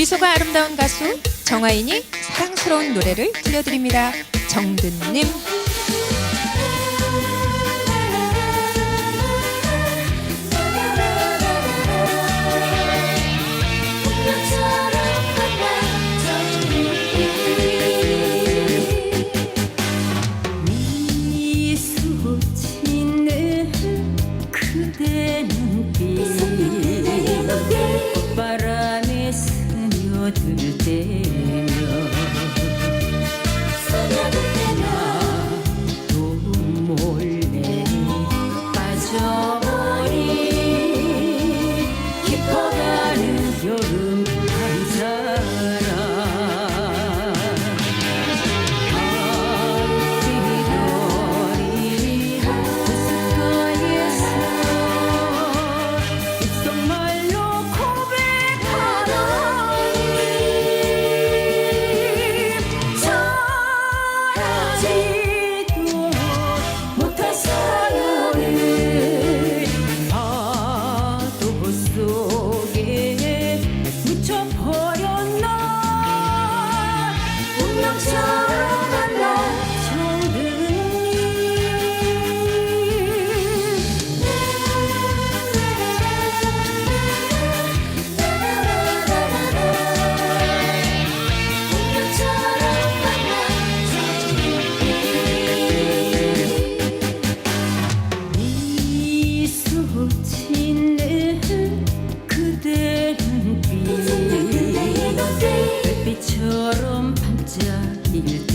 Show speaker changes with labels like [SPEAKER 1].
[SPEAKER 1] 미소가 아름다운 가수 정화인이 사랑스러운 노래를 들려드립니다. 정든님.
[SPEAKER 2] 夜 değil